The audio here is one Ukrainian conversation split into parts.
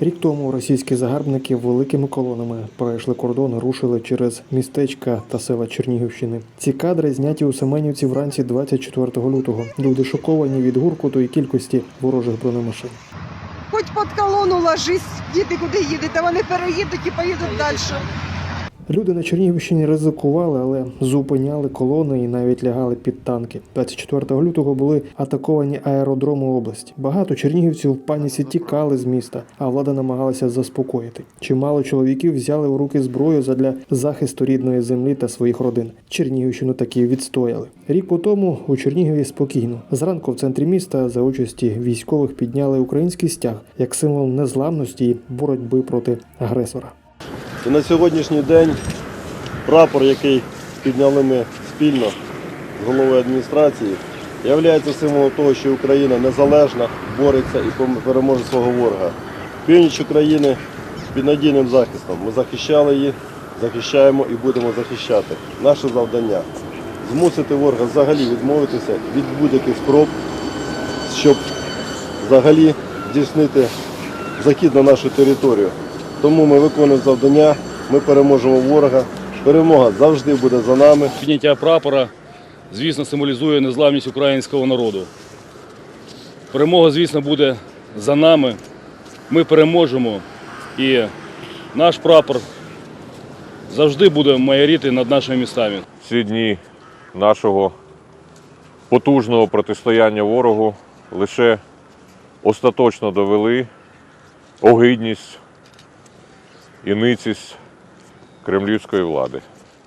Рік тому російські загарбники великими колонами пройшли кордон, рушили через містечка та села Чернігівщини. Ці кадри зняті у Семенівці вранці 24 лютого. Люди шоковані від гуркоту і кількості ворожих бронемашин. Хоч під колону ложись, діти куди їдете, вони переїдуть і поїдуть далі. Люди на Чернігівщині ризикували, але зупиняли колони і навіть лягали під танки. 24 лютого були атаковані аеродроми області. Багато чернігівців в паніці тікали з міста, а влада намагалася заспокоїти. Чимало чоловіків взяли у руки зброю задля захисту рідної землі та своїх родин. Чернігівщину таки відстояли. Рік по тому у Чернігові спокійно. Зранку в центрі міста за участі військових підняли український стяг як символ незламності і боротьби проти агресора. І на сьогоднішній день прапор, який підняли ми спільно з головою адміністрації, є символом того, що Україна незалежна, бореться і переможе свого ворога. Північ України під надійним захистом. Ми захищали її, захищаємо і будемо захищати. Наше завдання змусити ворога взагалі відмовитися від будь-яких спроб, щоб взагалі здійснити захід на нашу територію. Тому ми виконуємо завдання, ми переможемо ворога. Перемога завжди буде за нами. Підняття прапора, звісно, символізує незламність українського народу. Перемога, звісно, буде за нами. Ми переможемо і наш прапор завжди буде майоріти над нашими містами. ці дні нашого потужного протистояння ворогу лише остаточно довели огидність і ницість кремлівської влади.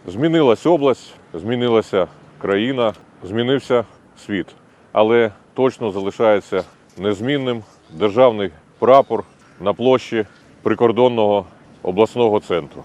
Змінилась область, змінилася країна, змінився світ, але точно залишається незмінним державний прапор на площі прикордонного обласного центру.